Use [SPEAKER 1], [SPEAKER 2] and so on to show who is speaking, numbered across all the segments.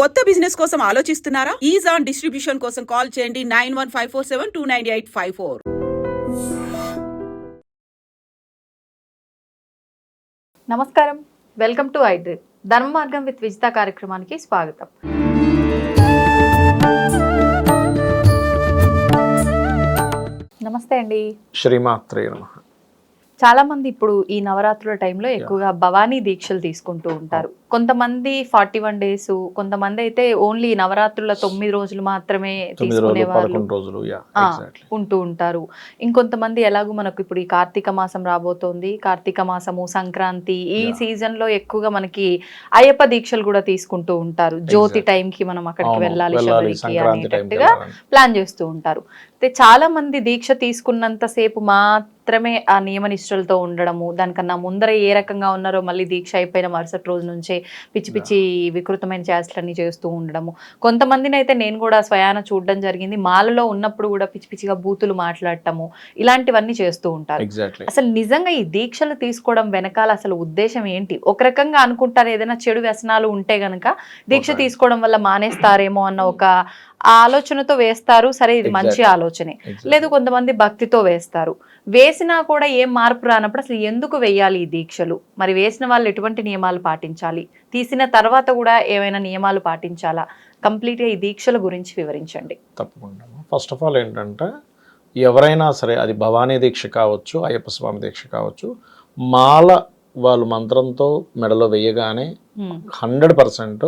[SPEAKER 1] కొత్త బిజినెస్ కోసం ఆలోచిస్తున్నారా? ఈజ్ ఆన్ డిస్ట్రిబ్యూషన్ కోసం కాల్ చేయండి nine one five four seven two nine eight five four.
[SPEAKER 2] నమస్కారం. వెల్కమ్ టు ఐడ్రిప్ ధర్మ మార్గం విత్ విజిత కార్యక్రమానికి స్వాగతం. నమస్తే అండి.
[SPEAKER 3] శ్రీమాత్రే నమ.
[SPEAKER 2] చాలా మంది ఇప్పుడు ఈ నవరాత్రుల టైంలో ఎక్కువగా భవానీ దీక్షలు తీసుకుంటూ ఉంటారు. కొంతమంది ఫార్టీ వన్ డేస్ కొంతమంది అయితే ఓన్లీ నవరాత్రుల తొమ్మిది రోజులు మాత్రమే
[SPEAKER 3] తొమ్మిది
[SPEAKER 2] తీసుకునే
[SPEAKER 3] రోజులు
[SPEAKER 2] వాళ్ళు
[SPEAKER 3] పదకొండు రోజులు యా
[SPEAKER 2] ఆ,
[SPEAKER 3] ఎగ్జాక్ట్లీ
[SPEAKER 2] ఉంటూ ఉంటారు. ఇంకొంతమంది ఎలాగో మనకు ఇప్పుడు ఈ కార్తీక మాసం రాబోతోంది. కార్తీక మాసము సంక్రాంతి ఈ. సీజన్లో ఎక్కువగా మనకి అయ్యప్ప దీక్షలు కూడా తీసుకుంటూ ఉంటారు. జ్యోతి. టైం కి మనం అక్కడికి వెళ్ళాలి శబరికి అనేటట్టుగా ప్లాన్ చేస్తూ ఉంటారు. అయితే చాలా మంది దీక్ష తీసుకున్నంత సేపు మాత్రమే ఆ నియమ నిష్ఠలతో ఉండడము దానికన్నా ముందర ఏ రకంగా ఉన్నారో మళ్ళీ దీక్ష అయిపోయిన మరుసటి రోజు నుంచే పిచ్చి పిచ్చి వికృతమైన చేష్టలన్నీ చేస్తూ ఉండడము. కొంతమందిని అయితే నేను కూడా స్వయాన చూడడం జరిగింది. మాలలో ఉన్నప్పుడు కూడా పిచ్చి పిచ్చిగా బూతులు మాట్లాడటము ఇలాంటివన్నీ చేస్తూ ఉంటారు. అసలు నిజంగా ఈ దీక్షలు తీసుకోవడం వెనకాల అసలు ఉద్దేశం ఏంటి? ఒక రకంగా అనుకుంటారు ఏదైనా చెడు వ్యసనాలు ఉంటే గనక దీక్ష. తీసుకోవడం వల్ల మానేస్తారేమో అన్న ఒక ఆలోచనతో వేస్తారు సరే ఇది మంచి. ఆలోచనే. లేదు కొంతమంది భక్తితో వేస్తారు. వేసినా కూడా ఏం మార్పు రానప్పుడు అసలు ఎందుకు వేయాలి ఈ దీక్షలు? మరి వేసిన వాళ్ళు ఎటువంటి నియమాలు పాటించాలి? తీసిన తర్వాత కూడా ఏమైనా నియమాలు పాటించాలా? కంప్లీట్గా ఈ దీక్షల గురించి వివరించండి.
[SPEAKER 3] తప్పకుండా. ఫస్ట్ ఆఫ్ ఆల్ ఏంటంటే ఎవరైనా సరే అది భవానీ దీక్ష కావచ్చు అయ్యప్ప స్వామి దీక్ష కావచ్చు మాల వాళ్ళు మంత్రంతో మెడలో వేయగానే హండ్రెడ్ పర్సెంట్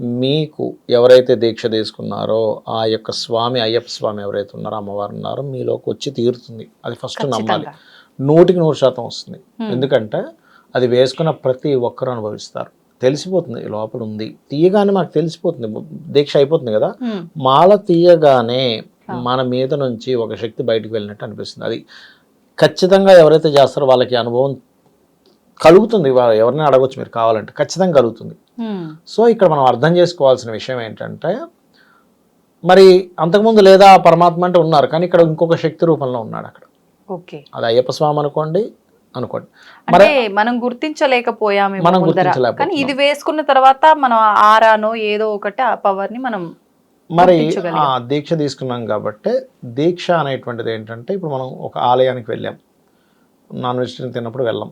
[SPEAKER 3] మీకు ఎవరైతే దీక్ష తీసుకున్నారో ఆ యొక్క స్వామి అయ్యప్ప స్వామి ఎవరైతే ఉన్నారో అమ్మవారు ఉన్నారో మీలోకి వచ్చి తీరుతుంది. అది ఫస్ట్ నమ్మాలి. నూటికి నూరు శాతం వస్తుంది. ఎందుకంటే అది వేసుకున్న ప్రతి ఒక్కరు అనుభవిస్తారు. తెలిసిపోతుంది. లోపల ఉంది. తీయగానే మనకు తెలిసిపోతుంది. దీక్ష అయిపోతుంది కదా? మాల తీయగానే. మన మీద నుంచి ఒక శక్తి బయటికి వెళ్ళినట్టు అనిపిస్తుంది. అది ఖచ్చితంగా ఎవరైతే చేస్తారో వాళ్ళకి అనుభవం కలుగుతుంది. ఎవరిని అడగవచ్చు మీరు కావాలంటే. ఖచ్చితంగా కలుగుతుంది. సో ఇక్కడ మనం అర్థం చేసుకోవాల్సిన విషయం ఏంటంటే మరి అంతకుముందు లేదా పరమాత్మ అంటే ఉన్నారు కానీ ఇక్కడ ఇంకొక శక్తి రూపంలో ఉన్నాడు అక్కడ.
[SPEAKER 2] ఓకే
[SPEAKER 3] అది అయ్యప్ప స్వామి అనుకోండి అనుకోండి.
[SPEAKER 2] అంటే మనం గుర్తించలేకపోయాము
[SPEAKER 3] మనం.
[SPEAKER 2] కానీ ఇది వేసుకున్న తర్వాత మనం ఆరానో ఏదో ఒకటి ఆ పవర్ని మనం
[SPEAKER 3] మరి దీక్ష తీసుకున్నాం కాబట్టి దీక్ష అనేటువంటిది ఏంటంటే ఇప్పుడు మనం ఒక ఆలయానికి వెళ్ళాం. నాన్ వెజిటేరియన్ తిన్నప్పుడు వెళ్ళాం.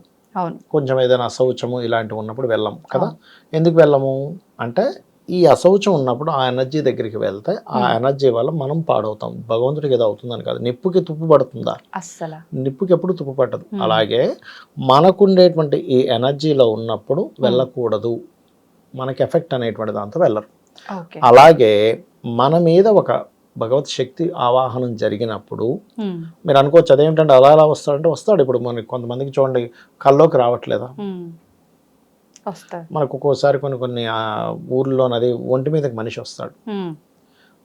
[SPEAKER 3] కొంచెం ఏదైనా అశౌచము ఇలాంటివి ఉన్నప్పుడు వెళ్ళాం కదా. ఎందుకు వెళ్ళము? అంటే ఈ అశౌచం ఉన్నప్పుడు ఆ ఎనర్జీ దగ్గరికి వెళ్తే ఆ ఎనర్జీ వల్ల మనం పాడవుతాం. భగవంతుడికి ఏదో అవుతుందని కాదు. నిప్పుకి తుప్పు పడుతుందా?
[SPEAKER 2] అస్సలు.
[SPEAKER 3] నిప్పుకి ఎప్పుడు తుప్పు పట్టదు. అలాగే మనకుండేటువంటి ఈ ఎనర్జీలో ఉన్నప్పుడు వెళ్ళకూడదు. మనకి ఎఫెక్ట్ అనేటువంటి దాంతో వెళ్ళరు. అలాగే మన మీద ఒక భగవత్ శక్తి ఆవాహనం జరిగినప్పుడు మీరు అనుకోవచ్చు అదేంటంటే అలా అలా వస్తాడంటే వస్తాడు. ఇప్పుడు మనకి కొంతమందికి చూడండి కల్లోకి రావట్లేదా? మనకు ఒక్కోసారి కొన్ని కొన్ని ఆ, ఊర్లో అది ఒంటి మీదకి మనిషి వస్తాడు.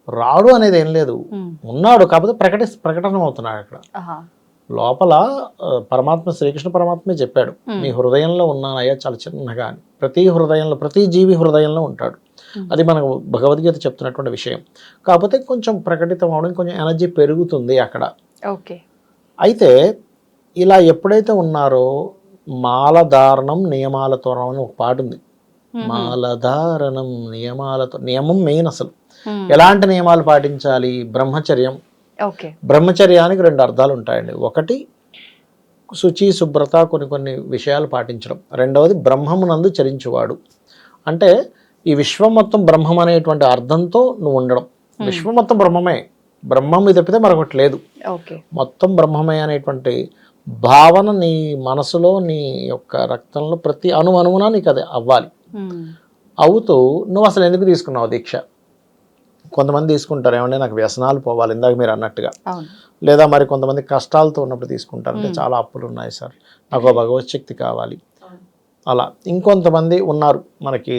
[SPEAKER 3] రాడు అనేది ఏం లేదు. ఉన్నాడు కాకపోతే ప్రకటి ప్రకటన అవుతున్నాడు అక్కడ లోపల పరమాత్మ శ్రీకృష్ణ పరమాత్మే చెప్పాడు. నీ హృదయంలో ఉన్నానయ్యా చాలా చిన్నగా అని. ప్రతి హృదయంలో ప్రతి జీవి హృదయంలో ఉంటాడు. అది మనకు భగవద్గీత చెప్తున్నటువంటి విషయం. కాకపోతే కొంచెం ప్రకటితం అవడం కొంచెం ఎనర్జీ పెరుగుతుంది అక్కడ.
[SPEAKER 2] ఓకే.
[SPEAKER 3] అయితే ఇలా ఎప్పుడైతే ఉన్నారో మాలధారణం నియమాలతో అని ఒక పాట ఉంది.
[SPEAKER 2] ఉమ్,
[SPEAKER 3] మాలధారణం నియమాలతో నియమం మెయిన్ అసలు.
[SPEAKER 2] ఉమ్,
[SPEAKER 3] ఎలాంటి నియమాలు పాటించాలి? బ్రహ్మచర్యం.
[SPEAKER 2] ఓకే.
[SPEAKER 3] బ్రహ్మచర్యానికి రెండు అర్థాలు ఉంటాయండి. ఒకటి శుచి శుభ్రత కొన్ని కొన్ని విషయాలు పాటించడం. రెండవది బ్రహ్మమునందు చరించువాడు. అంటే ఈ విశ్వం మొత్తం బ్రహ్మం అనేటువంటి అర్థంతో నువ్వు ఉండడం. విశ్వం మొత్తం బ్రహ్మమే. బ్రహ్మం ఇది తప్పితే మరొకటి లేదు. మొత్తం బ్రహ్మమే అనేటువంటి భావన నీ మనసులో నీ యొక్క రక్తంలో ప్రతి అణు అణువున నీకు అది అవ్వాలి.
[SPEAKER 2] ఉమ్,
[SPEAKER 3] అవుతూ నువ్వు అసలు ఎందుకు తీసుకున్నావు దీక్ష? కొంతమంది తీసుకుంటారు ఏమంటే నాకు వ్యసనాలు పోవాలి ఇందాక మీరు అన్నట్టుగా. లేదా మరి కొంతమంది కష్టాలతో ఉన్నప్పుడు తీసుకుంటారు. అంటే చాలా అప్పులు ఉన్నాయి సార్. నాకు భగవత్ శక్తి కావాలి. అలా. ఇంకొంతమంది ఉన్నారు. మనకి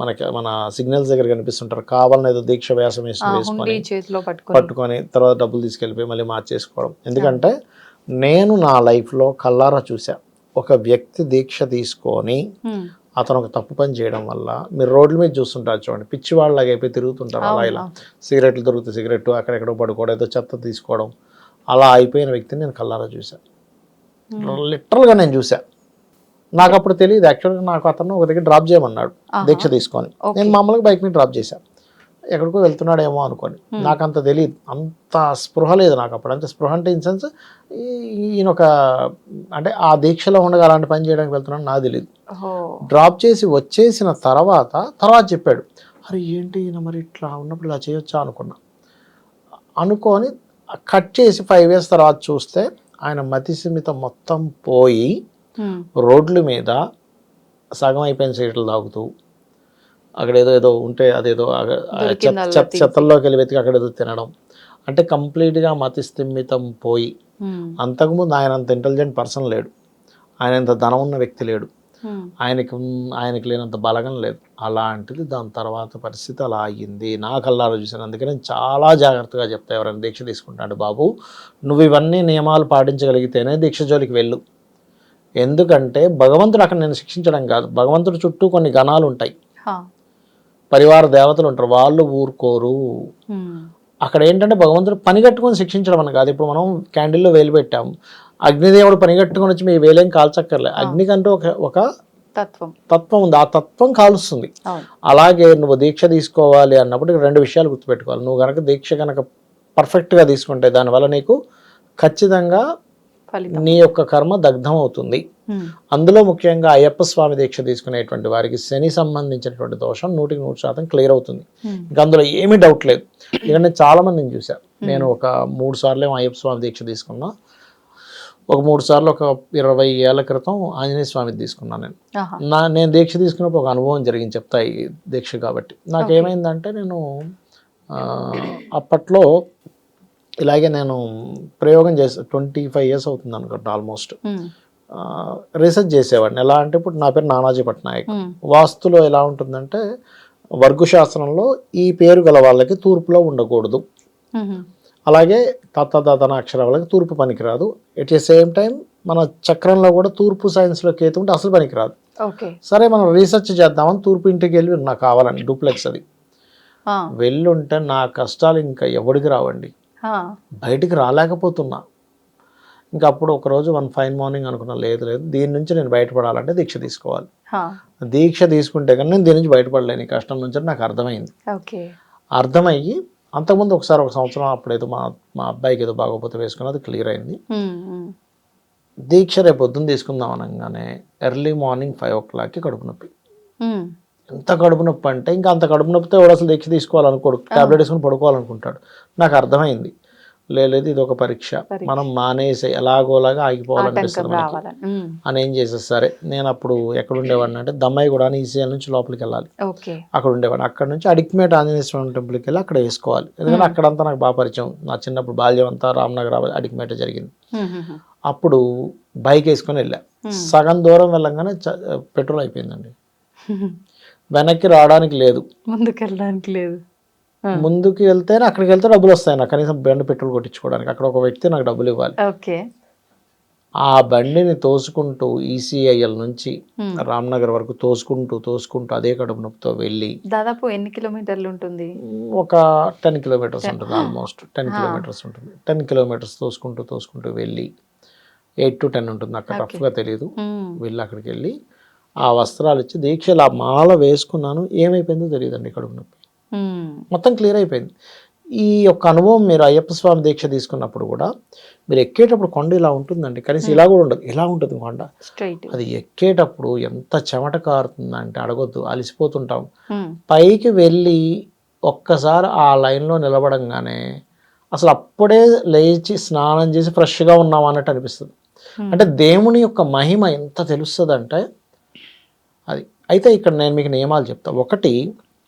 [SPEAKER 3] మనకి మన సిగ్నల్స్ దగ్గర కనిపిస్తుంటారు. కావాలని ఏదో దీక్ష వ్యాసం వేసుకొని
[SPEAKER 2] పట్టుకొని.
[SPEAKER 3] తర్వాత డబ్బులు తీసుకెళ్ళిపోయి మళ్ళీ మార్చేసుకోవడం. ఎందుకంటే నేను నా లైఫ్లో కల్లారా చూసా ఒక వ్యక్తి దీక్ష తీసుకొని అతను ఒక తప్పు పని చేయడం వల్ల మీరు రోడ్ల మీద చూస్తుంటారు చూడండి. పిచ్చి వాళ్ళలాగా అయిపోయి తిరుగుతుంటారు అలా ఇలా. సిగరెట్లు దొరికితే సిగరెట్ అక్కడెక్కడో పడుకోవడం ఏదో చెత్త తీసుకోవడం. అలా అయిపోయిన వ్యక్తిని నేను కల్లారా చూసా లిటరల్గా నేను చూసా నాకు అప్పుడు తెలియదు యాక్చువల్గా నాకు అతను ఒక దగ్గర డ్రాప్ చేయమన్నాడు. దీక్ష తీసుకొని. నేను మామూలుగా బైక్ మీద డ్రాప్ చేశాను ఎక్కడికో వెళ్తున్నాడేమో అనుకొని. నాకు అంత తెలియదు అంత స్పృహ లేదు నాకు అప్పుడు అంటే స్పృహ అంటే ఇన్ సెన్స్ ఈయన ఒక అంటే ఆ దీక్షలో ఉండగా అలాంటి పని చేయడానికి వెళ్తున్నాడు నాకు తెలియదు డ్రాప్ చేసి వచ్చేసిన తర్వాత తర్వాత చెప్పాడు. అరే ఏంటి ఈయన మరి ఇట్లా ఉన్నప్పుడు ఇలా చేయొచ్చా? అనుకున్నా. అనుకొని కట్ చేసి ఫైవ్ ఇయర్స్ తర్వాత చూస్తే ఆయన మతిసిమిత మొత్తం పోయి రోడ్ల మీద సగం అయిపోయిన సీట్లు తాగుతూ అక్కడ ఏదో ఏదో ఉంటే అదేదో చెత్త-. చెత్తల్లోకి వెళ్ళి వెతికి అక్కడ ఏదో తినడం. అంటే కంప్లీట్గా మతి స్థిమితం పోయి
[SPEAKER 2] ఉమ్,
[SPEAKER 3] అంతకుముందు ఆయన అంత ఇంటెలిజెంట్ పర్సన్ లేడు. ఆయన అంత ధనం ఉన్న వ్యక్తి లేడు.
[SPEAKER 2] ఉమ్,
[SPEAKER 3] ఆయనకి ఆయనకి లేనంత బలగం లేదు. అలాంటిది దాని తర్వాత పరిస్థితి అలా అయ్యింది. నా కల్లారా చూశాను అందుకే నేను చాలా జాగ్రత్తగా చెప్తా. ఎవరైనా దీక్ష తీసుకుంటాడు బాబు. నువ్వు ఇవన్నీ నియమాలు పాటించగలిగితేనే దీక్ష జోలికి వెళ్ళు. ఎందుకంటే భగవంతుడు అక్కడ నేను శిక్షించడం కాదు. భగవంతుడు చుట్టూ కొన్ని గణాలు ఉంటాయి పరివార దేవతలు ఉంటారు. వాళ్ళు ఊరుకోరు. అక్కడ ఏంటంటే భగవంతుడు పని కట్టుకొని శిక్షించడం అని కాదు. ఇప్పుడు మనం క్యాండిల్లో వేలు పెట్టాం. అగ్నిదేవుడు పని కట్టుకొని వచ్చి మీ వేలేం కాల్చక్కర్లే. అగ్నికంటూ ఒక ఒక
[SPEAKER 2] తత్వం.
[SPEAKER 3] తత్వం ఉంది. ఆ తత్వం కాలుస్తుంది. అలాగే నువ్వు దీక్ష తీసుకోవాలి అన్నప్పుడు రెండు విషయాలు గుర్తుపెట్టుకోవాలి. నువ్వు కనుక దీక్ష కనుక పర్ఫెక్ట్గా తీసుకుంటే దానివల్ల నీకు ఖచ్చితంగా నీ యొక్క కర్మ దగ్ధం అవుతుంది అందులో ముఖ్యంగా అయ్యప్ప స్వామి దీక్ష తీసుకునేటువంటి వారికి శని సంబంధించినటువంటి దోషం నూటికి నూరు శాతం క్లియర్ అవుతుంది. ఇంకా అందులో ఏమీ డౌట్ లేదు. నేను చాలా మందిని చూశాను నేను ఒక మూడు సార్లు ఏమో అయ్యప్ప స్వామి దీక్ష తీసుకున్నా. ఒక మూడు సార్లు ఒక ఇరవై ఏళ్ళ క్రితం ఆంజనేయ స్వామి తీసుకున్నాను నేను. నా నేను దీక్ష తీసుకున్నప్పుడు ఒక అనుభవం జరిగింది చెప్తా ఈ దీక్ష కాబట్టి. నాకు ఏమైందంటే నేను అప్పట్లో ఇలాగే నేను ప్రయోగం చేసా ట్వంటీ ఫైవ్ ఇయర్స్ అవుతుంది అనుకుంటా ఆల్మోస్ట్. రీసెర్చ్ చేసేవాడిని. ఎలా అంటే ఇప్పుడు నా పేరు నానాజీ పట్నాయక్. వాస్తులో ఎలా ఉంటుందంటే వర్గు శాస్త్రంలో ఈ పేరు గల వాళ్ళకి తూర్పులో ఉండకూడదు. అలాగే తత్తదన అక్షర వాళ్ళకి తూర్పు పనికిరాదు. ఎట్ ద సేమ్ టైం మన చక్రంలో కూడా తూర్పు సైన్స్లో కేతు ఉంటే అసలు పనికిరాదు. సరే మనం రీసెర్చ్ చేద్దామని తూర్పు ఇంటికి వెళ్ళి నాకు కావాలని డూప్లెక్స్ అది. వెళ్ళుంటే నా కష్టాలు ఇంకా ఎవడికి రావండి. బయటికి రాలేకపోతున్నా. ఇంకా అప్పుడు ఒకరోజు వన్ ఫైన్ మార్నింగ్ అనుకున్నా లేదు లేదు దీని నుంచి నేను బయటపడాలంటే దీక్ష తీసుకోవాలి. దీక్ష తీసుకుంటే కానీ నేను దీని నుంచి బయటపడలేను ఈ కష్టం నుంచి నాకు అర్థమైంది. అర్థమయ్యి అంతకుముందు ఒకసారి ఒక సంవత్సరం అప్పుడేదో మా మా అబ్బాయికి ఏదో బాగోపోతే వేసుకుని అది క్లియర్ అయింది. దీక్ష రేపు పొద్దున్న తీసుకుందాం అనగానే ఎర్లీ మార్నింగ్ ఫైవ్ ఓ క్లాక్కి కడుపు నొప్పి. ఎంత కడుపు నొప్పి అంటే ఇంకా అంత కడుపు నొప్పితే వాడు అసలు దీక్ష తీసుకోవాలనుకోడు. టాబ్లెట్ వేసుకుని పడుకోవాలనుకుంటాడు. నాకు అర్థమైంది. లేదు ఇది ఒక పరీక్ష. మనం మానేసి ఎలాగోలాగా ఆగిపోవాలనిపిస్తుంది మనకి. అని ఏం చేసేది సరే నేను అప్పుడు ఎక్కడ ఉండేవాడిని అంటే దమ్మాయి కూడా ఈసీఎల్ నుంచి లోపలికి వెళ్ళాలి. అక్కడ ఉండేవాడిని అక్కడ నుంచి అడిక్మేట్ ఆంజనేయ స్వామి టెంపుల్కి వెళ్ళి అక్కడ వేసుకోవాలి. ఎందుకంటే అక్కడంతా నాకు బాగా పరిచయం. నా చిన్నప్పుడు బాల్యం అంతా రామ్నగర్ అడిక్మేట జరిగింది. అప్పుడు బైక్ వేసుకొని వెళ్ళా. సగం దూరం వెళ్ళంగానే పెట్రోల్ అయిపోయిందండి. వెనక్కి రావడానికి లేదు.
[SPEAKER 2] ముందుకు వెళ్ళడానికి లేదు
[SPEAKER 3] ముందుకు వెళ్తేనే అక్కడికి వెళ్తే డబ్బులు వస్తాయి నాకు. కనీసం బండి పెట్రోల్ కొట్టించుకోవడానికి. అక్కడ ఒక వ్యక్తి నాకు డబ్బులు ఇవ్వాలి.
[SPEAKER 2] ఓకే.
[SPEAKER 3] ఆ బండిని తోసుకుంటూ ఈసీఐఎల్ నుంచి
[SPEAKER 2] Hmm.
[SPEAKER 3] రామ్నగర్ వరకు తోసుకుంటూ తోసుకుంటూ అదే కడుపు నొప్పితో వెళ్ళి
[SPEAKER 2] దాదాపు ఎన్ని కిలోమీటర్లు ఉంటుంది?
[SPEAKER 3] ఒక టెన్ కిలోమీటర్స్ ఉంటుంది ఆల్మోస్ట్. టెన్ కిలోమీటర్స్ ఉంటుంది. టెన్ కిలోమీటర్స్ తోసుకుంటూ తోసుకుంటూ వెళ్ళి ఎయిట్ టు టెన్ ఉంటుంది. నాకు రఫ్గా తెలియదు వెళ్ళి అక్కడికి వెళ్ళి ఆ వస్త్రాలు ఇచ్చి దీక్షలు ఆ మాల వేసుకున్నాను. ఏమైపోయిందో తెలియదండి నొప్పి
[SPEAKER 2] ఉమ్,
[SPEAKER 3] మొత్తం క్లియర్ అయిపోయింది. ఈ యొక్క అనుభవం మీరు అయ్యప్ప స్వామి దీక్ష తీసుకున్నప్పుడు కూడా మీరు ఎక్కేటప్పుడు కొండ ఇలా ఉంటుందండి. కనీసం ఇలా కూడా ఉండదు. ఇలా ఉంటుంది కొండ. అది ఎక్కేటప్పుడు ఎంత చెమట కారుతుందంటే అడగొద్దు. అలసిపోతుంటాం. పైకి వెళ్ళి ఒక్కసారి ఆ లైన్లో నిలబడంగానే అసలు అప్పుడే లేచి స్నానం చేసి ఫ్రెష్గా ఉన్నాం అన్నట్టు అనిపిస్తుంది. అంటే దేవుని యొక్క మహిమ ఎంత తెలుస్తుంది అంటే అది. అయితే ఇక్కడ నేను మీకు నియమాలు చెప్తా. ఒకటి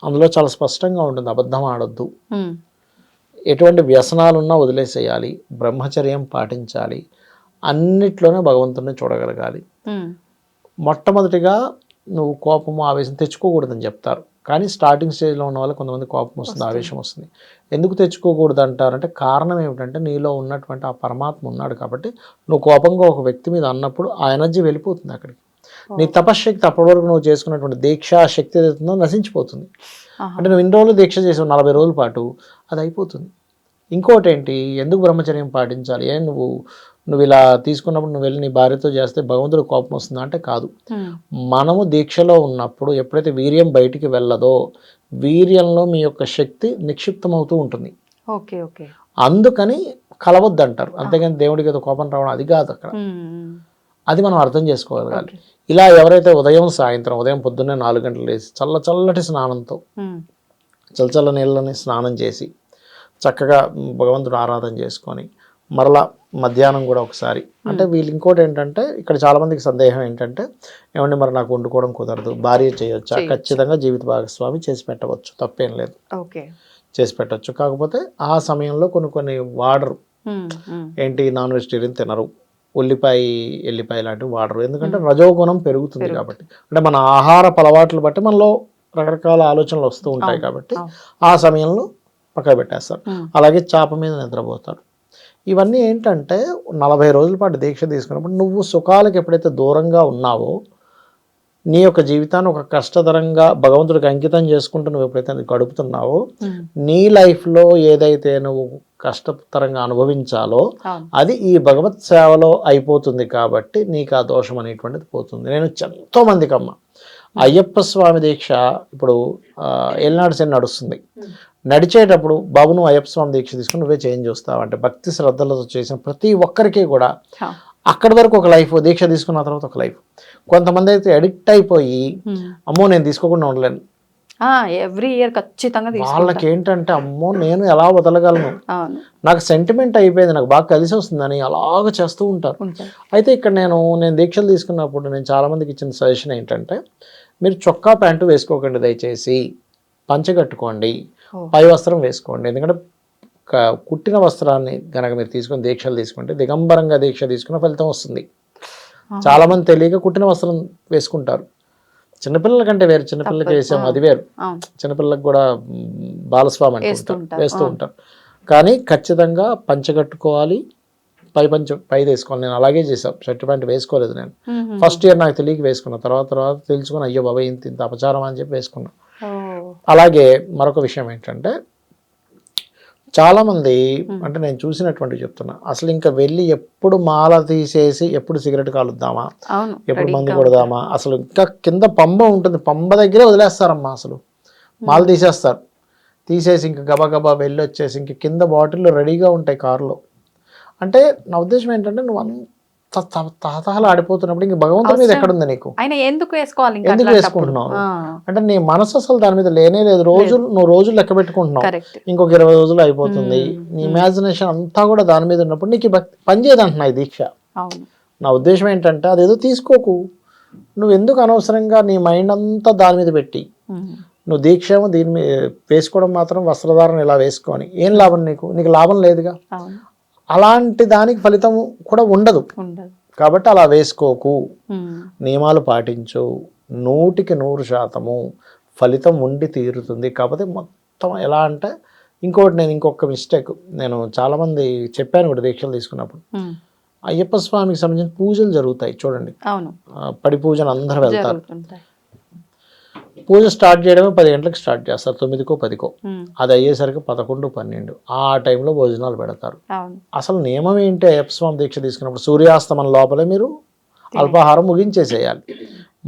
[SPEAKER 3] అందులో చాలా స్పష్టంగా ఉంటుంది అబద్ధం ఆడొద్దు. ఎటువంటి వ్యసనాలున్నా వదిలేసేయాలి బ్రహ్మచర్యం పాటించాలి అన్నిట్లోనే భగవంతుడిని చూడగలగాలి. మొట్టమొదటిగా నువ్వు కోపము ఆవేశం తెచ్చుకోకూడదని చెప్తారు. కానీ స్టార్టింగ్ స్టేజ్లో ఉన్న వాళ్ళకి కొంతమంది కోపం వస్తుంది. ఆవేశం వస్తుంది. ఎందుకు తెచ్చుకోకూడదు అంటారంటే కారణం ఏమిటంటే నీలో ఉన్నటువంటి ఆ పరమాత్మ ఉన్నాడు కాబట్టి నువ్వు కోపంగా ఒక వ్యక్తి మీద అన్నప్పుడు ఆ ఎనర్జీ వెళ్ళిపోతుంది అక్కడికి. నీ తపశ్శక్తి అప్పటి వరకు నువ్వు చేసుకున్నటువంటి దీక్ష శక్తి ఏదైతుందో నశించిపోతుంది. అంటే నువ్వు ఇన్ని రోజులు దీక్ష చేసావు నలభై రోజుల పాటు అది అయిపోతుంది. ఇంకోటి ఏంటి ఎందుకు బ్రహ్మచర్యం పాటించాలి? ఏ నువ్వు నువ్వు ఇలా తీసుకున్నప్పుడు నువ్వు వెళ్ళి నీ భార్యతో చేస్తే భగవంతుడు కోపం వస్తుందా అంటే కాదు. మనము దీక్షలో ఉన్నప్పుడు ఎప్పుడైతే వీర్యం బయటికి వెళ్ళదో వీర్యంలో మీ యొక్క శక్తి నిక్షిప్తమవుతూ ఉంటుంది.
[SPEAKER 2] Okay okay.
[SPEAKER 3] అందుకని కలవద్దు అంటారు అంతేగాని దేవుడికి ఏదో కోపం రావడం అది కాదు అక్కడ. అది మనం అర్థం చేసుకోగలగాలి. ఇలా ఎవరైతే ఉదయం సాయంత్రం ఉదయం పొద్దున్నే నాలుగు గంటలు లేచి చల్ల చల్లటి స్నానంతో చల్లచల్ల నీళ్ళని స్నానం చేసి చక్కగా భగవంతుడు ఆరాధన చేసుకొని మరలా మధ్యాహ్నం కూడా ఒకసారి. అంటే వీళ్ళు ఇంకోటి ఏంటంటే ఇక్కడ చాలా మందికి సందేహం ఏంటంటే ఏమండి మరి నాకు వండుకోవడం కుదరదు భార్య చేయొచ్చా. ఖచ్చితంగా జీవిత భాగస్వామి చేసి పెట్టవచ్చు తప్పేం లేదు.
[SPEAKER 2] ఓకే.
[SPEAKER 3] చేసి పెట్టవచ్చు కాకపోతే ఆ సమయంలో కొన్ని కొన్ని వాడరు. ఏంటి? నాన్ వెజిటేరియన్ తినరు. ఉల్లిపాయ ఎల్లిపాయ లాంటివి వాడరు. ఎందుకంటే రజోగుణం పెరుగుతుంది కాబట్టి. అంటే మన ఆహార అలవాట్లు బట్టి మనలో రకరకాల ఆలోచనలు వస్తూ ఉంటాయి కాబట్టి. ఆ సమయంలో పక్క పెట్టేస్తారు. అలాగే చాప మీద నిద్రపోతారు. ఇవన్నీ ఏంటంటే నలభై రోజుల పాటు దీక్ష తీసుకున్నప్పుడు నువ్వు సుఖాలకు ఎప్పుడైతే దూరంగా ఉన్నావో నీ యొక్క జీవితాన్ని ఒక కష్టతరంగా భగవంతుడికి అంకితం చేసుకుంటూ నువ్వు ఎప్పుడైతే గడుపుతున్నావో నీ లైఫ్లో ఏదైతే నువ్వు కష్టతరంగా అనుభవించాలో అది ఈ భగవత్ సేవలో అయిపోతుంది కాబట్టి నీకు ఆ దోషం అనేటువంటిది పోతుంది. నేను ఎంతో మందికి అమ్మ అయ్యప్ప స్వామి దీక్ష ఇప్పుడు ఏలినాడు శని నడుస్తుంది. నడిచేటప్పుడు బాబు నువ్వు అయ్యప్ప స్వామి దీక్ష తీసుకుని నువ్వే చేంజ్ చూస్తావు అంటే భక్తి శ్రద్ధలతో చేసిన ప్రతి ఒక్కరికి కూడా. అక్కడి వరకు ఒక లైఫ్ దీక్ష తీసుకున్న తర్వాత ఒక లైఫ్. కొంతమంది అయితే అడిక్ట్ అయిపోయి. అమ్మో నేను తీసుకోకుండా ఉండలేను.
[SPEAKER 2] ఎవ్రీ ఇయర్ ఖచ్చితంగా
[SPEAKER 3] వాళ్ళకి ఏంటంటే అమ్మో నేను ఎలా వదలగలను? నాకు సెంటిమెంట్ అయిపోయింది నాకు బాగా కలిసి వస్తుందని అలాగ చేస్తూ ఉంటారు. అయితే ఇక్కడ నేను నేను దీక్షలు తీసుకున్నప్పుడు నేను చాలామందికి ఇచ్చిన సజెషన్ ఏంటంటే మీరు చొక్కా ప్యాంటు వేసుకోకండి దయచేసి. పంచ కట్టుకోండి.
[SPEAKER 2] ఓ.
[SPEAKER 3] పై వస్త్రం వేసుకోండి. ఎందుకంటే కుట్టిన వస్త్రాన్ని కనుక మీరు తీసుకొని దీక్షలు తీసుకుంటే దిగంబరంగా దీక్ష తీసుకున్న ఫలితం వస్తుంది. చాలామంది తెలియక కుట్టిన వస్త్రం వేసుకుంటారు. చిన్నపిల్లల కంటే వేరు. చిన్నపిల్లలకి
[SPEAKER 2] ఆ.
[SPEAKER 3] అది వేరు. చిన్నపిల్లలకు కూడా బాలస్వామి అంటూ
[SPEAKER 2] వేస్తూ
[SPEAKER 3] ఉంటారు. కానీ ఖచ్చితంగా పంచ కట్టుకోవాలి పై పంచ పై వేసుకోవాలి. నేను అలాగే చేసాను షర్ట్ ప్యాంట్ వేసుకోలేదు నేను. ఫస్ట్ ఇయర్ నాకు తెలియక వేసుకున్నా. తర్వాత తర్వాత తెలుసుకుని అయ్యో బాబాయ్ ఇంత ఇంత అపచారం అని చెప్పి వేసుకున్నా. అలాగే మరొక విషయం ఏంటంటే చాలామంది అంటే నేను చూసినటువంటి చెప్తున్నా. అసలు ఇంకా వెళ్ళి ఎప్పుడు మాల తీసేసి ఎప్పుడు సిగరెట్ కాలుద్దామా? ఎప్పుడు మందు కొడదామా? అసలు ఇంకా కింద పంబ ఉంటుంది. పంబ దగ్గరే వదిలేస్తారమ్మా అసలు. మాల తీసేస్తారు. తీసేసి ఇంక గబగబా వెళ్ళి వచ్చేసి ఇంక కింద బాటిల్లో రెడీగా ఉంటాయి కారులో. అంటే నా ఉద్దేశం ఏంటంటే నువ్వు తహతహలు ఆడిపోతున్నప్పుడు ఇంక భగవంతుడి మీద ఎక్కడుంది నీకు?
[SPEAKER 2] ఆయన ఎందుకు వేసుకోవాలి
[SPEAKER 3] ఎందుకు? వేసుకుంటున్నావు? అంటే నీ మనసు అసలు దాని మీద లేనే లేదు. రోజులు నువ్వు రోజులు లెక్క పెట్టుకుంటున్నావు. ఇంకొక ఇరవై రోజులు అయిపోతుంది. నీ ఇమాజినేషన్ అంతా కూడా దాని మీద ఉన్నప్పుడు నీకు ఈ భక్తి పనిచేయదు అంటున్నా ఈ దీక్ష. నా ఉద్దేశం ఏంటంటే అదేదో తీసుకోకు. నువ్వు ఎందుకు అనవసరంగా నీ మైండ్ అంతా దాని మీద పెట్టి? నువ్వు దీక్ష దీని మీద వేసుకోవడం మాత్రం వస్త్రధారణ ఇలా వేసుకొని ఏం లాభం నీకు? నీకు లాభం లేదుగా? అలాంటి దానికి ఫలితం కూడా ఉండదు. కాబట్టి అలా వేసుకోకు. నియమాలు పాటించు. నూటికి నూరు శాతము ఫలితం ఉండి తీరుతుంది. కాకపోతే మొత్తం ఎలా అంటే ఇంకోటి నేను ఇంకొక మిస్టేక్ నేను చాలామంది చెప్పాను కూడా దీక్షలు తీసుకున్నప్పుడు. అయ్యప్ప స్వామికి సంబంధించిన పూజలు జరుగుతాయి చూడండి. పడి పూజలు అందరూ వెళ్తారు. పూజ స్టార్ట్ చేయడమే పది గంటలకు స్టార్ట్ చేస్తారు. తొమ్మిదికో పదికో. అది అయ్యేసరికి పదకొండు పన్నెండు. ఆ టైంలో భోజనాలు పెడతారు. అసలు నియమం ఏంటి? అయ్యప్ప స్వామి దీక్ష తీసుకున్నప్పుడు సూర్యాస్తమం లోపలే మీరు అల్పాహారం ముగించేసేయాలి.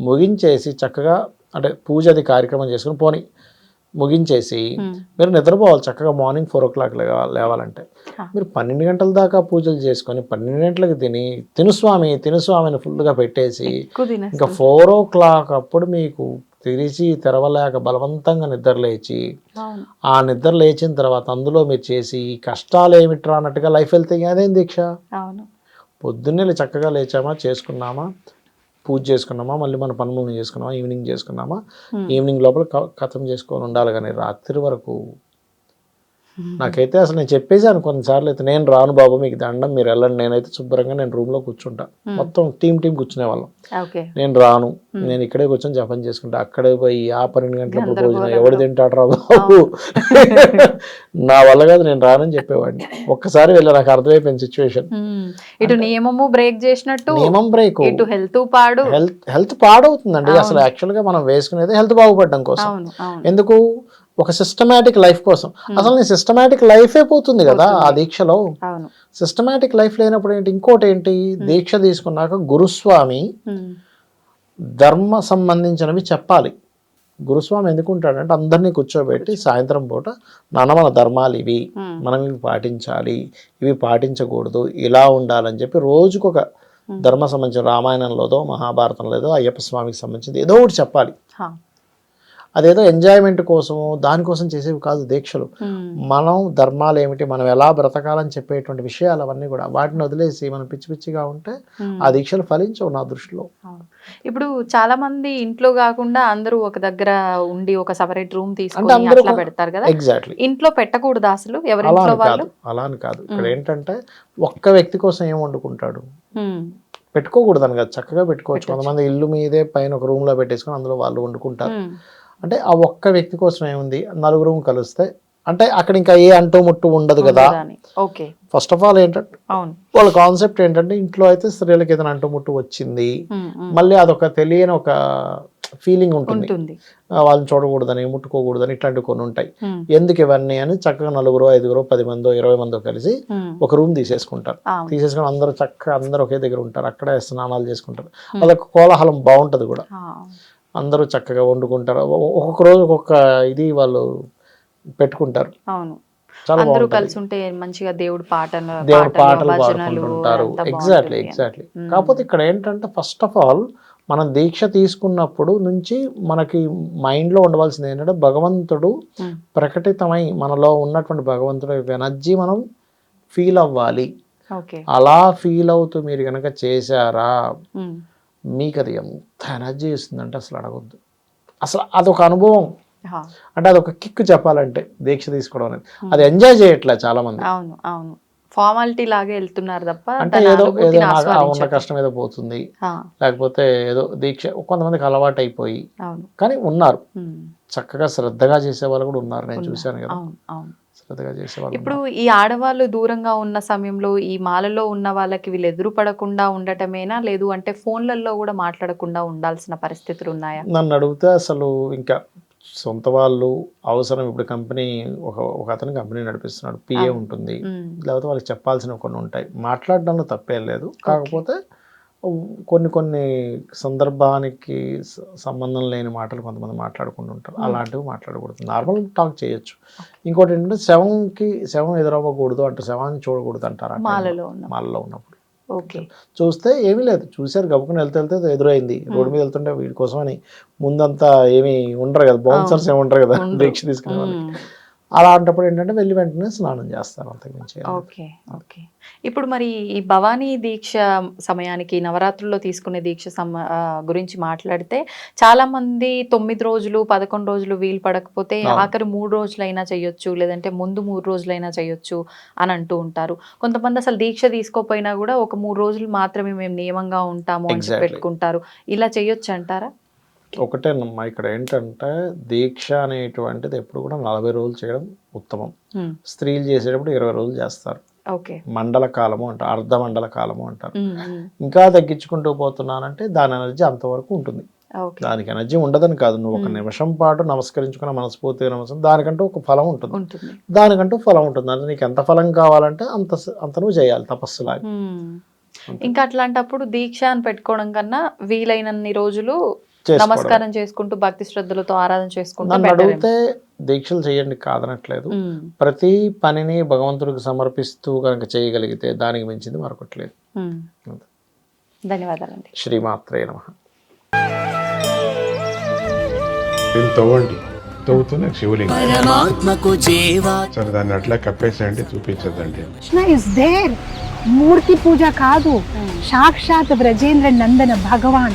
[SPEAKER 3] ముగించేసి చక్కగా అంటే పూజ అది కార్యక్రమం చేసుకుని పోని ముగించేసి మీరు నిద్రపోవాలి. చక్కగా మార్నింగ్ ఫోర్ ఓ క్లాక్ లేవాలంటే. మీరు పన్నెండు గంటల దాకా పూజలు చేసుకొని పన్నెండు గంటలకు తిని తినుస్వామి తినుస్వామిని ఫుల్గా పెట్టేసి ఇంకా ఫోర్ ఓ క్లాక్ అప్పుడు మీకు తెరిచి తెరవలేక బలవంతంగా నిద్ర లేచి ఆ నిద్ర లేచిన తర్వాత అందులో మీరు చేసి ఈ కష్టాలు ఏమిట్రా అన్నట్టుగా లైఫ్ వెళ్తే అదేం దీక్ష? పొద్దున్నే చక్కగా లేచామా చేసుకున్నామా పూజ చేసుకున్నామా మళ్ళీ మన పనులు చేసుకున్నామా ఈవినింగ్ చేసుకున్నామా. ఈవినింగ్ లోపల కథం చేసుకొని ఉండాలి కానీ రాత్రి వరకు నాకైతే అసలు నేను చెప్పేసాను కొన్నిసార్లు అయితే నేను రాను బాబు మీకు దండం మీరు వెళ్ళండి. నేనైతే శుభ్రంగా నేను రూమ్లో కూర్చుంటా. మొత్తం టీం టీం కూర్చునే వాళ్ళం నేను రాను. నేను ఇక్కడే కూర్చొని జపం చేసుకుంటా. అక్కడే పోయి ఆ పన్నెండు గంటలప్పుడు భోజనం. ఎవడు తింటాడు రా బాబు? నా వల్ల కాదు నేను రానని చెప్పేవాడిని. ఒక్కసారి వెళ్ళి నాకు అర్థమైపోయింది సిచ్యువేషన్
[SPEAKER 2] ఇటు నియమము బ్రేక్ చేసినట్టు
[SPEAKER 3] నియమం బ్రేక్
[SPEAKER 2] ఇటు హెల్త్ పాడు.
[SPEAKER 3] హెల్త్ హెల్త్ పాడవుతుందండి. అసలు యాక్చువల్గా మనం వేసుకునేది హెల్త్ బాగుపడడం కోసం. ఎందుకు? ఒక సిస్టమేటిక్ లైఫ్ కోసం. అసలు నీ సిస్టమేటిక్ లైఫే పోతుంది కదా ఆ దీక్షలో. సిస్టమేటిక్ లైఫ్ లేనప్పుడు ఏంటి? ఇంకోటి ఏంటి దీక్ష తీసుకున్నాక గురుస్వామి
[SPEAKER 2] ఉమ్,
[SPEAKER 3] ధర్మ సంబంధించినవి చెప్పాలి. గురుస్వామి ఎందుకుంటాడంటే అందరినీ కూర్చోబెట్టి సాయంత్రం పూట నాన్న మన ధర్మాలు ఇవి.
[SPEAKER 2] Hmm.
[SPEAKER 3] మనం ఇవి పాటించాలి. ఇవి పాటించకూడదు. ఇలా ఉండాలని చెప్పి రోజుకొక ధర్మ సంబంధించిన రామాయణంలోదో మహాభారతంలోదో అయ్యప్ప స్వామికి సంబంధించింది ఏదో ఒకటి చెప్పాలి. అదేదో ఎంజాయ్మెంట్ కోసము దానికోసం చేసేవి కాదు దీక్షలు.
[SPEAKER 2] ఉమ్,
[SPEAKER 3] మనం ధర్మాలు ఏమిటి మనం ఎలా బ్రతకాలని చెప్పేటువంటి విషయాలు అవన్నీ కూడా వాటిని వదిలేసి మనం పిచ్చి పిచ్చిగా ఉంటే
[SPEAKER 2] ఉమ్.
[SPEAKER 3] ఆ దీక్షలు ఫలించవు నా దృష్టిలో.
[SPEAKER 2] ఇప్పుడు చాలా మంది ఇంట్లో కాకుండా అందరూ ఒక దగ్గర ఉండి ఒక సపరేట్ రూమ్ తీసుకొని అట్లా పెడతారు కదా?
[SPEAKER 3] ఎగ్జాక్ట్లీ
[SPEAKER 2] ఇంట్లో పెట్టకూడదు అసలు ఎవరి
[SPEAKER 3] అలా
[SPEAKER 2] ఇంట్లో
[SPEAKER 3] అని
[SPEAKER 2] వాళ్ళు?
[SPEAKER 3] కాదు అలా అని కాదు. ఇక్కడ ఏంటంటే ఒక్క వ్యక్తి కోసం ఏం వండుకుంటాడు? పెట్టుకోకూడదు అని కాదు చక్కగా పెట్టుకోవచ్చు. కొంతమంది ఇల్లు మీదే పైన ఒక రూమ్లో పెట్టేసుకొని అందులో వాళ్ళు వండుకుంటారు. అంటే ఆ ఒక్క వ్యక్తి కోసం ఏముంది? నలుగురు కలిస్తే అంటే అక్కడ ఇంకా ఏ అంటూ ముట్టు ఉండదు కదా.
[SPEAKER 2] ఓకే.
[SPEAKER 3] ఫస్ట్ ఆఫ్ ఆల్ ఏంటంటే వాళ్ళ కాన్సెప్ట్ ఏంటంటే ఇంట్లో అయితే స్త్రీలకు ఏదైనా అంటూ ముట్టు వచ్చింది. మళ్ళీ అదొక తెలియని ఒక ఫీలింగ్ ఉంటుంది. వాళ్ళని చూడకూడదని ముట్టుకోకూడదని ఇట్లాంటివి కొన్ని ఉంటాయి. ఎందుకు ఇవన్నీ అని చక్కగా నలుగురు ఐదుగురు పది మందో ఇరవై మందో కలిసి ఒక రూమ్ తీసేసుకుంటారు. తీసేసుకొని అందరూ చక్కగా అందరూ ఒకే దగ్గర ఉంటారు. అక్కడే స్నానాలు చేసుకుంటారు. అదొక కోలాహలం బాగుంటది కూడా. అందరూ చక్కగా వండుకుంటారు. ఒక్కొక్క రోజు ఒక్కొక్క ఇది వాళ్ళు పెట్టుకుంటారు.
[SPEAKER 2] అవును. అందరూ కలిసి ఉంటే మంచిగా దేవుడు పాటలు
[SPEAKER 3] దేవుడు పాటలు పాడుకుంటుంటారు. ఎగ్జాక్ట్లీ. ఎగ్జాక్ట్లీ. కాకపోతే ఇక్కడ ఏంటంటే ఫస్ట్ ఆఫ్ ఆల్ మనం దీక్ష తీసుకున్నప్పుడు నుంచి మనకి మైండ్లో ఉండవలసింది ఏంటంటే భగవంతుడు. ప్రకటితమై మనలో ఉన్నటువంటి భగవంతుడు ఎనర్జీ మనం ఫీల్ అవ్వాలి. అలా ఫీల్ అవుతూ మీరు కనుక చేశారా మీకు అది ఎంత ఎనర్జీ ఇస్తుందంటే అసలు అడగొద్దు. అసలు అదొక అనుభవం. అంటే అదొక కిక్ చెప్పాలంటే దీక్ష తీసుకోవడం అనేది. అది ఎంజాయ్ చేయట్లే చాలా మంది
[SPEAKER 2] అవును అవును. ఫార్మాలిటీ లాగే వెళ్తున్నారు తప్ప
[SPEAKER 3] అంటే ఏదో ఏదో ఉన్న. కష్టం ఏదో పోతుంది. లేకపోతే ఏదో దీక్ష కొంతమందికి అలవాటు అయిపోయి కానీ ఉన్నారు. చక్కగా శ్రద్ధగా చేసే వాళ్ళు కూడా ఉన్నారు. నేను. చూశాను కదా.
[SPEAKER 2] అవును అవును
[SPEAKER 3] శ్రద్ధగా చేసే వాళ్ళు
[SPEAKER 2] ఇప్పుడు ఈ ఆడవాళ్ళు దూరంగా ఉన్న సమయంలో ఈ మాలలో ఉన్న వాళ్ళకి వీళ్ళు ఎదురు పడకుండా ఉండటమేనా? లేదు అంటే ఫోన్లలో కూడా మాట్లాడకుండా ఉండాల్సిన పరిస్థితులు ఉన్నాయా?
[SPEAKER 3] నన్ను అడిగితే అసలు ఇంకా సొంత వాళ్ళు అవసరం. ఇప్పుడు కంపెనీ ఒక ఒక అతను కంపెనీ నడిపిస్తున్నాడు పిఏ ఉంటుంది. లేకపోతే వాళ్ళకి చెప్పాల్సినవి కొన్ని ఉంటాయి. మాట్లాడడంలో తప్పేం లేదు. కాకపోతే కొన్ని కొన్ని సందర్భానికి సంబంధం లేని మాటలు కొంతమంది మాట్లాడుకుంటూ ఉంటారు. అలాంటివి మాట్లాడకూడదు. నార్మల్ టాక్ చేయొచ్చు. ఇంకోటి ఏంటంటే శవంకి శవం ఎదురవ్వకూడదు అంటే శవాన్ని చూడకూడదు అంటారు.
[SPEAKER 2] మాలలో ఉన్న
[SPEAKER 3] మాలలో ఉన్నప్పుడు.
[SPEAKER 2] ఓకే.
[SPEAKER 3] చూస్తే ఏమీ లేదు. చూశారు గబుకుని వెళ్తే వెళ్తే ఎదురైంది. రోడ్డు మీద వెళ్తుంటే వీడి కోసం అని ముందంతా ఏమి ఉండరు కదా. బౌన్సర్స్ ఏమి ఉండరు కదా. దీక్ష తీసుకునే వాళ్ళు
[SPEAKER 2] ఉమ్,
[SPEAKER 3] అలాంటప్పుడు ఏంటంటే వెళ్ళి వెంటనే స్నానం చేస్తారు అంతకుమించి.
[SPEAKER 2] ఓకే ఓకే ఇప్పుడు మరి ఈ భవానీ దీక్ష సమయానికి నవరాత్రుల్లో తీసుకునే దీక్ష సమ గురించి మాట్లాడితే చాలా మంది తొమ్మిది రోజులు పదకొండు రోజులు వీలు పడకపోతే. ఆఖరి మూడు రోజులైనా చేయొచ్చు లేదంటే ముందు మూడు రోజులైనా చేయొచ్చు అని అంటూ ఉంటారు కొంతమంది అసలు దీక్ష తీసుకోపోయినా కూడా ఒక మూడు రోజులు మాత్రమే మేము నియమంగా ఉంటాము అని. పెట్టుకుంటారు ఇలా చేయొచ్చు అంటారా
[SPEAKER 3] ఒకటేనమ్మా ఇక్కడ ఏంటంటే దీక్ష అనేటువంటిది ఎప్పుడు కూడా నలభై రోజులు చేయడం ఉత్తమం. స్త్రీలు చేసేటప్పుడు ఇరవై రోజులు చేస్తారు.
[SPEAKER 2] ఓకే.
[SPEAKER 3] మండల కాలము అంటారు అర్ధ మండల కాలము అంటారు. ఇంకా తగ్గించుకుంటూ పోతున్నానంటే దాని ఎనర్జీ అంతవరకు ఉంటుంది. దానికి ఎనర్జీ ఉండదని కాదు. నువ్వు ఒక నిమిషం పాటు నమస్కరించుకున్న మనస్ఫూర్తిగా నమస్కారం దానికంటూ ఒక ఫలం ఉంటుంది. దానికంటూ ఫలం ఉంటుంది. అంటే నీకు ఎంత ఫలం కావాలంటే అంత అంత నువ్వు చేయాలి తపస్సులాగా.
[SPEAKER 2] ఇంకా అట్లాంటప్పుడు దీక్ష అని పెట్టుకోవడం కన్నా వీలైనన్ని రోజులు. నమస్కారం చేసుకుంటూ భక్తి శ్రద్ధలతో ఆరాధన చేసుకుంటూ
[SPEAKER 3] నన్ను అడిగితే దీక్షలు చేయండి కాదనట్లేదు. ప్రతి పనిని భగవంతుడికి సమర్పిస్తూ కనుక చేయగలిగితే దానికి మించింది మరొకట్లేదు.
[SPEAKER 2] ధన్యవాదాలండి.
[SPEAKER 3] శ్రీమాత్రే నమ.
[SPEAKER 4] దీన్ని తవ్వండి. తవ్వుతూనే శివలింగం.
[SPEAKER 5] పరమాత్మకు జీవా.
[SPEAKER 4] సరే దాన్ని అట్లా కప్పేసేయండి చూపించదండి
[SPEAKER 6] కృష్ణ ఇస్ దేర్ మూర్తి పూజ కాదు. సాక్షాత్ బ్రజేంద్ర నందన భగవాన్.